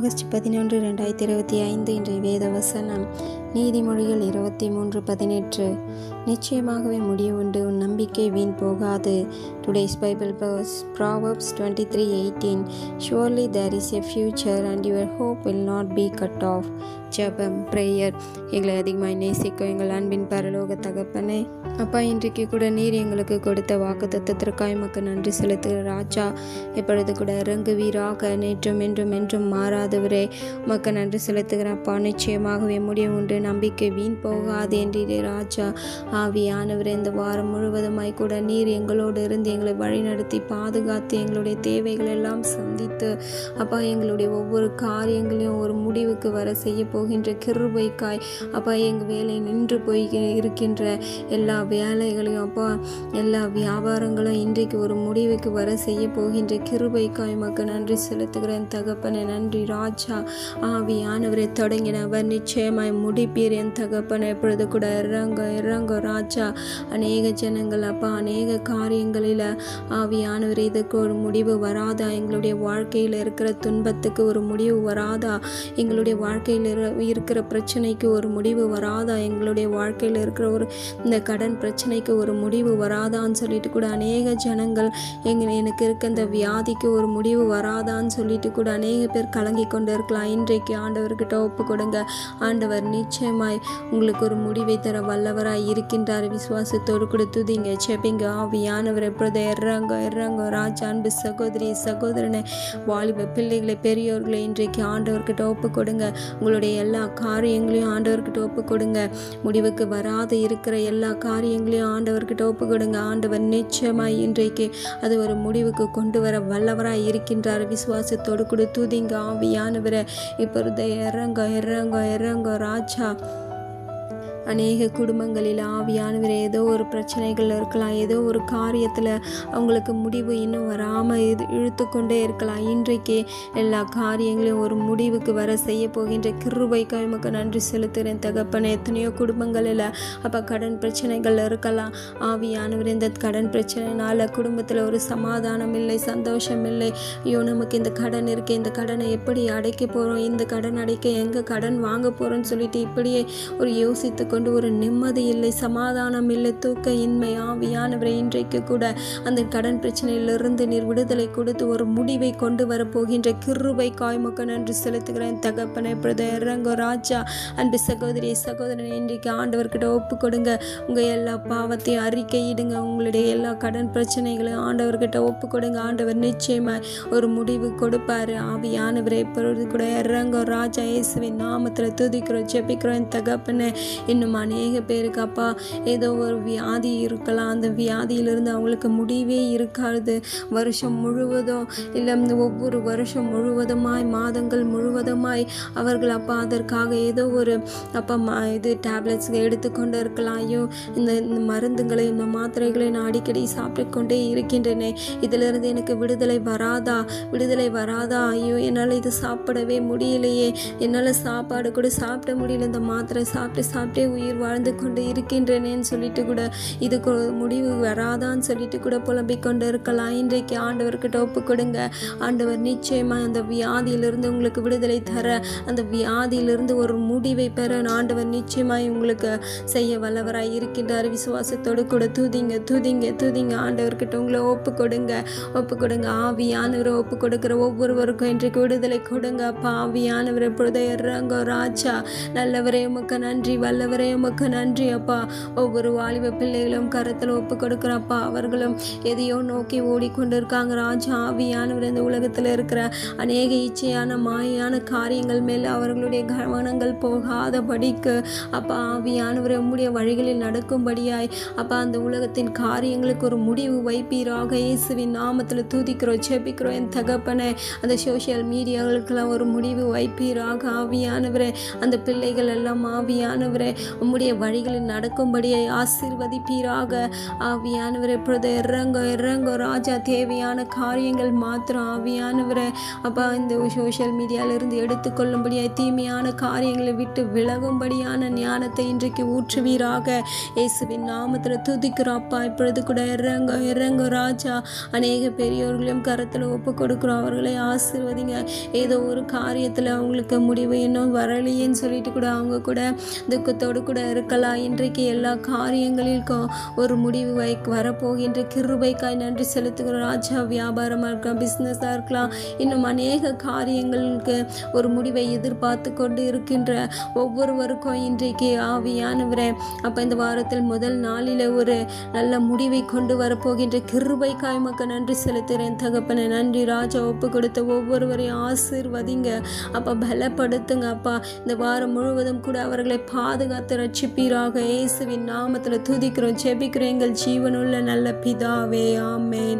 August பதினொன்று ரெண்டாயிரத்தி இருபத்தி ஐந்து இன்றைய வேத வசனம் நீதிமொழிகள் இருபத்தி மூன்று பதினெட்டு. நிச்சயமாகவே முடிவு உண்டு. உன் நம்பிக்கை வீண் போகாது. Today's Bible verse Proverbs twenty three eighteen surely there is a future and your hope will not be cut off ஜபம் ப்ரேயர் எங்களை அதிகமாக நேசிக்கும் எங்கள் அன்பின் பரலோக தகப்பனே. அப்பா இன்றைக்கு கூட நீர் எங்களுக்கு கொடுத்த வாக்கு தத்துவத்திற்காய் மக்கு நன்றி செலுத்துகிற ராஜா. எப்பொழுது கூட இறங்குவீராக. நேற்றும் என்றும் என்றும் மாறாதவரே. உமக்கு நன்றி செலுத்துகிற அப்பா நிச்சயமாகவே முடியும் உண்டு. நம்பிக்கை வீண் போகாது என்றீரே ராஜா. ஆவியானவர் இந்த வாரம் முழுவதுமாய் கூட நீர் எங்களோடு இருந்து எங்களை வழிநடத்தி பாதுகாத்து எங்களுடைய தேவைகள் எல்லாம் சந்தித்து அப்பா எங்களுடைய ஒவ்வொரு காரியங்களையும் ஒரு முடிவுக்கு வர செய்ய போகின்ற கிருபைக்காய் அப்பா எங்கள் வேலை நின்று போய் இருக்கின்ற எல்லா வேலைகளையும் அப்பா எல்லா வியாபாரங்களும் இன்றைக்கு ஒரு முடிவுக்கு வர செய்ய போகின்ற கிருபைக்காய் மக்கு நன்றி செலுத்துகிறேன். தகப்பனை நன்றி ராஜா. ஆவியானவரை தொடங்கினவர் நிச்சயமாய் முடி என் தகப்பனை எப்பொழுது கூட இறங்க இறங்க ராஜா. அநேக ஜனங்கள் அப்பா அநேக காரியங்களில் ஆவியானவர் இதுக்கு ஒரு முடிவு வராதா? எங்களுடைய வாழ்க்கையில் இருக்கிற துன்பத்துக்கு ஒரு முடிவு வராதா? எங்களுடைய வாழ்க்கையில் இருக்கிற பிரச்சனைக்கு ஒரு முடிவு வராதா? எங்களுடைய வாழ்க்கையில் இருக்கிற ஒரு இந்த கடன் பிரச்சனைக்கு ஒரு முடிவு வராதான்னு சொல்லிட்டு கூட அநேக ஜனங்கள் எங்க எனக்கு இருக்க இந்த வியாதிக்கு ஒரு முடிவு வராதான்னு சொல்லிட்டு கூட அநேக பேர் கலங்கி கொண்டு இருக்கலாம். இன்றைக்கு ஆண்டவர்கிட்ட ஒப்பு கொடுங்க. ஆண்டவர் நிச்சயமாய் உங்களுக்கு ஒரு முடிவை தர வல்லவராய் இருக்கின்றார். விசுவாசத்தோடு கூட துதிங்க செபிங்க ஆவியானவர் எப்பொழுது இறங்க இறங்க. ராஜா அன்பு சகோதரி சகோதரனை வாலிப பிள்ளைகளை பெரியோர்களை இன்றைக்கு ஆண்டவர்கிட்ட ஒப்பு கொடுங்க உங்களுடைய எல்லா காரியங்களையும் ஆண்டவர்கிட்ட ஒப்பு கொடுங்க முடிவுக்கு வராது இருக்கிற எல்லா காரியங்களையும் ஆண்டவர்கிட்ட ஒப்பு கொடுங்க ஆண்டவர் நிச்சயமாய் இன்றைக்கு அது ஒரு முடிவுக்கு கொண்டு வர வல்லவராய் இருக்கின்றார். விசுவாசத்தோடு கூட துதிங்க. ஆவியானவரை இப்பொழுது இறங்க இறங்க இறங்க. ராஜா Пока! அநேக குடும்பங்களில் ஆவியானவர் ஏதோ ஒரு பிரச்சனைகள் இருக்கலாம் ஏதோ ஒரு காரியத்தில் அவங்களுக்கு முடிவு இன்னும் வராமல் இது இழுத்து கொண்டே இருக்கலாம். இன்றைக்கு எல்லா காரியங்களையும் ஒரு முடிவுக்கு வர செய்ய போகின்ற கிருபைக்காய் உமக்கு நன்றி செலுத்துகிறேன். தகப்பனே எத்தனையோ குடும்பங்களில் அப்போ கடன் பிரச்சனைகள் இருக்கலாம். ஆவியானவர் இந்த கடன் பிரச்சனைனால குடும்பத்தில் ஒரு சமாதானம் இல்லை சந்தோஷம் இல்லை. ஐயோ நமக்கு இந்த கடன் இருக்குது இந்த கடனை எப்படி அடைக்க போகிறோம் இந்த கடன் அடைக்க எங்கே கடன் வாங்க போகிறோன்னு சொல்லிட்டு இப்படியே ஒரு யோசித்து கொண்டு ஒரு நிம்மதி இல்லை சமாதானம் இல்லை தூக்க இன்மை ஆவியானவரை இன்றைக்கு கூட அந்த கடன் பிரச்சனையிலிருந்து நீர் விடுதலை கொடுத்து ஒரு முடிவை கொண்டு வர போகின்ற கிருபை காய்மக்க நன்றி செலுத்துகிறேன். தகப்பனை பிரத இறங்கோ ராஜா அன்பு சகோதரி சகோதரன் இன்றைக்கு ஆண்டவர்கிட்ட ஒப்பு கொடுங்க உங்கள் எல்லா பாவத்தையும் அறிக்கையிடுங்க. உங்களுடைய எல்லா கடன் பிரச்சனைகளையும் ஆண்டவர்கிட்ட ஒப்பு கொடுங்க ஆண்டவர் நிச்சயமாக ஒரு முடிவு கொடுப்பாரு. ஆவியானவரை இப்பொழுது கூட இறங்கோ ராஜா இயேசுவின் நாமத்தில் துதிக்கிறோம் ஜெபிக்கிறோம். தகப்பனை இன்னும் அநேக பேருக்கு அப்பா ஏதோ ஒரு வியாதி இருக்கலாம். அந்த வியாதியிலிருந்து அவங்களுக்கு முடிவே இருக்காது. வருஷம் முழுவதும் இல்லை ஒவ்வொரு வருஷம் முழுவதுமாய் மாதங்கள் முழுவதுமாய் அவர்கள் அப்பா அதற்காக ஏதோ ஒரு அப்பா ம இது டேப்லெட்ஸ் எடுத்துக்கொண்டு இருக்கலாம். ஐயோ இந்த இந்த மருந்துகளை இந்த மாத்திரைகளை நான் அடிக்கடி சாப்பிட்டு கொண்டே இருக்கின்றனே. இதிலிருந்து எனக்கு விடுதலை வராதா? விடுதலை வராதா? ஐயோ என்னால் இது சாப்பிடவே முடியலையே. என்னால் சாப்பாடு கூட சாப்பிட முடியல. இந்த மாத்திரை சாப்பிட்டு சாப்பிட்டே உயிர் வாழ்ந்து கொண்டு இருக்கின்றனேன்னு சொல்லிட்டு கூட இதுக்கு முடிவு வராதான்னு சொல்லிட்டு கூட புலம்பிக் கொண்டு இருக்கலாம் இன்றைக்கு ஆண்டவர்கிட்ட ஒப்பு கொடுங்க. ஆண்டவர் நிச்சயமாக அந்த வியாதியிலிருந்து உங்களுக்கு விடுதலை தர அந்த வியாதியிலிருந்து ஒரு முடிவை பெற ஆண்டவர் நிச்சயமாய் உங்களுக்கு செய்ய வல்லவராய் இருக்கின்றார். விசுவாசத்தோடு கூட துதிங்க துதிங்க துதிங்க. ஆண்டவர்கிட்ட உங்களை ஒப்பு கொடுங்க. ஒப்பு கொடுங்க. ஆவியானவரை ஒப்பு கொடுக்கிற ஒவ்வொருவருக்கும் இன்றைக்கு விடுதலை கொடுங்க. அப்பா ஆவியானவர் எப்பொழுதே ராஜா. நல்லவரே உமக்கு நன்றி. வல்லவரே உமக்கு நன்றி அப்பா. ஒவ்வொரு வாலிப பிள்ளைகளும் கருத்தில் ஒப்பு கொடுக்குறப்பா அவர்களும் எதையோ நோக்கி ஓடிக்கொண்டு இருக்காங்க ராஜா ஆவியானவர் இந்த உலகத்தில் இருக்கிற அநேக இச்சையான மாயான காரியங்கள் மேல் அவர்களுடைய கவனங்கள் போகாதபடிக்கு அப்பா ஆவியானவர் உம்முடைய வழிகளில் நடக்கும்படியாய் அப்பா அந்த உலகத்தின் காரியங்களுக்கு ஒரு முடிவு வைப்பீராக. இயேசுவின் நாமத்தில் தூதிக்கிறோம் செபிக்கிறோம் என் தகப்பனை அந்த சோஷியல் மீடியாவுக்கெல்லாம் ஒரு முடிவு வைப்பீராக. ஆவியானவரே அந்த பிள்ளைகள் எல்லாம் ஆவியானவரே உம்முடைய வழிகளில் நடக்கும்படியை ஆசீர்வதிப்பீராக. ஆவியானவரை இப்பொழுது இறங்க இறங்க ராஜா தேவையான காரியங்கள் மாத்திரம் ஆவியானவரை. அப்பா இந்த சோஷியல் மீடியாவிலிருந்து எடுத்துக்கொள்ளும்படியாய் தீமையான காரியங்களை விட்டு விலகும்படியான ஞானத்தை இன்றைக்கு ஊற்றுவீராக. இயேசுவின் நாமத்தில் துதிக்கிறோம் அப்பா இப்பொழுது கூட இறங்க இறங்க ராஜா. அநேக பெரியோர்களையும் கரத்தில் ஒப்பு கொடுக்குறோம் அவர்களை ஆசீர்வதிங்க. ஏதோ ஒரு காரியத்தில் அவங்களுக்கு முடிவு இன்னும் வரலையேன்னு சொல்லிட்டு கூட அவங்க கூட துக்கத்தோடு கூட இருக்கலாம். இன்றைக்கு எல்லா காரியங்களிற்கும் ஒரு முடிவு வை வரப்போகின்ற கிருபைக்காய் நன்றி செலுத்துகிறோம் ராஜா வியாபாரமாக இருக்கலாம் பிஸ்னஸாக இருக்கலாம். இன்னும் அநேக காரியங்களுக்கு ஒரு முடிவை எதிர்பார்த்து கொண்டு இருக்கின்ற ஒவ்வொருவருக்கும் இன்றைக்கு ஆவியானவரே. அப்போ இந்த வாரத்தில் முதல் நாளில் ஒரு நல்ல முடிவை கொண்டு வரப்போகின்ற கிருபைக்காய் மக்கள் நன்றி செலுத்துகிறேன். தகப்பனை நன்றி. ராஜா ஒப்பு கொடுத்த ஒவ்வொருவரையும் ஆசிர்வதிங்க. அப்பா பலப்படுத்துங்க. அப்பா இந்த வாரம் முழுவதும் கூட அவர்களை பாதுகாத்து ரட்சிப்பீராக. இயேசுவின் நாமத்தில் துதிக்கிறோம் செபிக்கிறோம் எங்கள் ஜீவனுள்ள நல்ல பிதாவே ஆமேன்.